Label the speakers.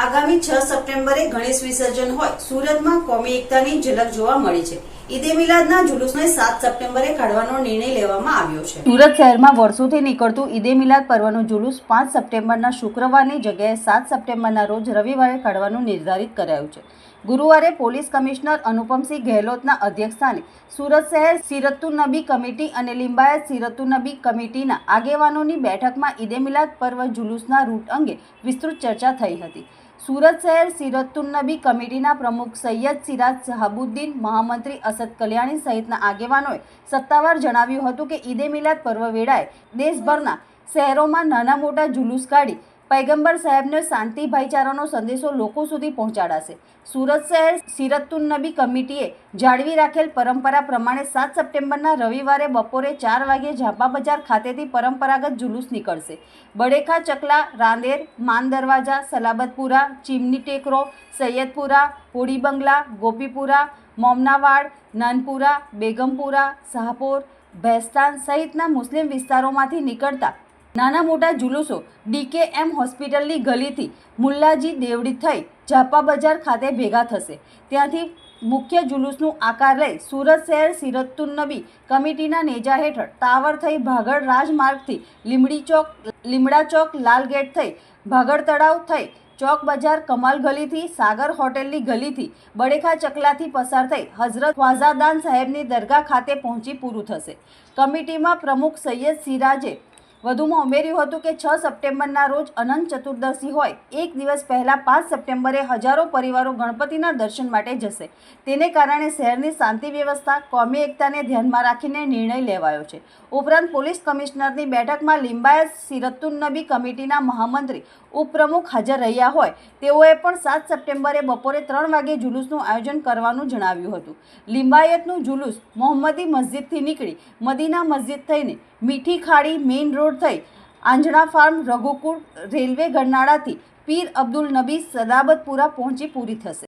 Speaker 1: આગામી છ સપ્ટેમ્બરે ગણેશ વિસર્જન હોય, સુરતમાં કોમી એકતાની ઝલક જોવા મળી છે. ઈદે મિલાદના જુલુસને સાત સપ્ટેમ્બરે કાઢવાનો નિર્ણય લેવામાં આવ્યો છે. સુરત શહેરમાં વર્ષોથી નીકળતું ઈદે મિલાદ પર્વનું જુલુસ પાંચ સપ્ટેમ્બરના શુક્રવારની જગ્યાએ સાત સપ્ટેમ્બરના રોજ રવિવારે કાઢવાનું નિર્ધારિત કરાયું છે. ગુરુવારે પોલીસ કમિશનર અનુપમસિંહ ગેહલોતના અધ્યક્ષસ્થાને સુરત શહેર સિરતુનબી કમિટી અને લિંબાયત સિરતુનબી કમિટીના આગેવાનોની બેઠકમાં ઈદે મિલાદ પર્વ જુલુસના રૂટ અંગે વિસ્તૃત ચર્ચા થઈ હતી. સુરત શહેર સિરતુનબી કમિટીના પ્રમુખ સૈયદ સિરાજ શહાબુદ્દીન, મહામંત્રી અસદ કલ્યાણી સહિતના આગેવાનોએ સત્તાવાર જણાવ્યું હતું કે ઈદે મિલાદ પર્વ વેળાએ દેશભરના શહેરોમાં નાના મોટા જુલુસ કાઢી પૈગંબર સાહેબને શાંતિ ભાઈચારાનો સંદેશો લોકો સુધી પહોંચાડાશે. સુરત શહેર સિરતુન નબી કમિટીએ જાળવી રાખેલ પરંપરા પ્રમાણે સાત સપ્ટેમ્બરના રવિવારે બપોરે ચાર વાગે ઝાપા બજાર ખાતેથી પરંપરાગત જુલુસ નીકળશે. બડેખા ચકલા, રાંદેર, માન દરવાજા, સલાબતપુરા, ચીમની ટેકરો, સૈયદપુરા હોડી બંગલા, ગોપીપુરા, મોમનાવાડ, નાનપુરા, બેગમપુરા, શાહપોર, ભેસ્તાન સહિતના મુસ્લિમ વિસ્તારોમાંથી નીકળતા નાના મોટા જુલુસો ડીકેએમ હોસ્પિટલની ગલીથી મુલ્લાજી દેવડી થઈ ઝાપા બજાર ખાતે ભેગા થશે. ત્યાંથી મુખ્ય જુલુસનું આકાર લઈ સુરત શહેર સિરતુન નબી કમિટીના નેજા હેઠળ તાવર થઈ ભાગળ રાજમાર્ગથી લીમડી ચોક, લીમડા ચોક લાલ ગેટ થઈ ભાગળ તળાવ થઈ ચોક બજાર કમાલ ગલીથી સાગર હોટેલની ગલીથી બડેખા ચકલાથી પસાર થઈ હઝરત ખ્વાઝાદાન સાહેબની દરગાહ ખાતે પહોંચી પૂરું થશે. કમિટીમાં પ્રમુખ સૈયદ સિરાજે વધુમાં ઉમેર્યું હતું કે છ સપ્ટેમ્બરના રોજ અનંત ચતુર્દશી હોય, એક દિવસ પહેલાં પાંચ સપ્ટેમ્બરે હજારો પરિવારો ગણપતિના દર્શન માટે જશે. તેને કારણે શહેરની શાંતિ વ્યવસ્થા, કોમી એકતાને ધ્યાનમાં રાખીને નિર્ણય લેવાયો છે. ઉપરાંત પોલીસ કમિશનરની બેઠકમાં લિંબાયત સિરતુન કમિટીના મહામંત્રી ઉપપ્રમુખ હાજર રહ્યા હોય, તેઓએ પણ સાત સપ્ટેમ્બરે બપોરે ત્રણ વાગે જુલુસનું આયોજન કરવાનું જણાવ્યું હતું. લિંબાયતનું જુલુસ મોહમ્મદી મસ્જિદથી નીકળી, મદીના મસ્જિદ થઈને મીઠી ખાડી, મેઇન રોડ થઈ આંજણા ફાર્મ રઘુકુળ રેલવે ગરનાળાથી પીર અબ્દુલ નબી સદાબતપુરા પહોંચી પૂરી થશે.